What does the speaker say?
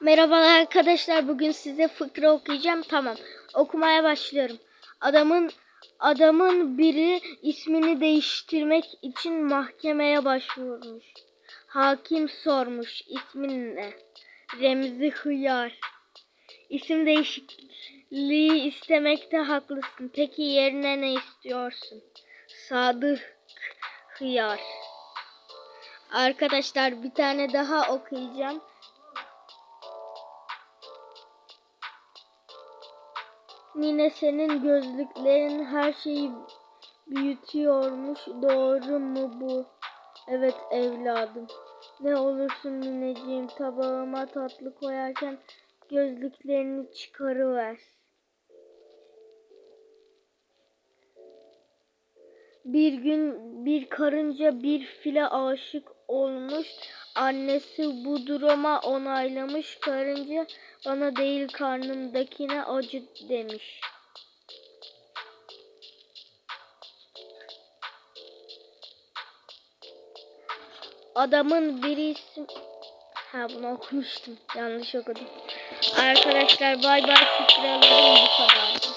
Merhabalar arkadaşlar. Bugün size fıkra okuyacağım. Tamam. Okumaya başlıyorum. Adamın adamın biri ismini değiştirmek için mahkemeye başvurmuş. Hakim sormuş. İsmin ne? Remzi Hıyar. İsim değişikliği istemekte haklısın. Peki yerine ne istiyorsun? Sadık Hıyar. Arkadaşlar bir tane daha okuyacağım. Nine senin gözlüklerin her şeyi büyütüyormuş. Doğru mu bu? Evet evladım. Ne olursun nineciğim tabağıma tatlı koyarken gözlüklerini çıkarıver. Bir gün bir karınca bir file aşık olmuş. Annesi bu duruma onaylamış. Karınca bana değil karnımdakine acı demiş. Adamın birisi Ha bunu okumuştum. Yanlış okudum. Arkadaşlar bay bay fikrelerim bu kadar.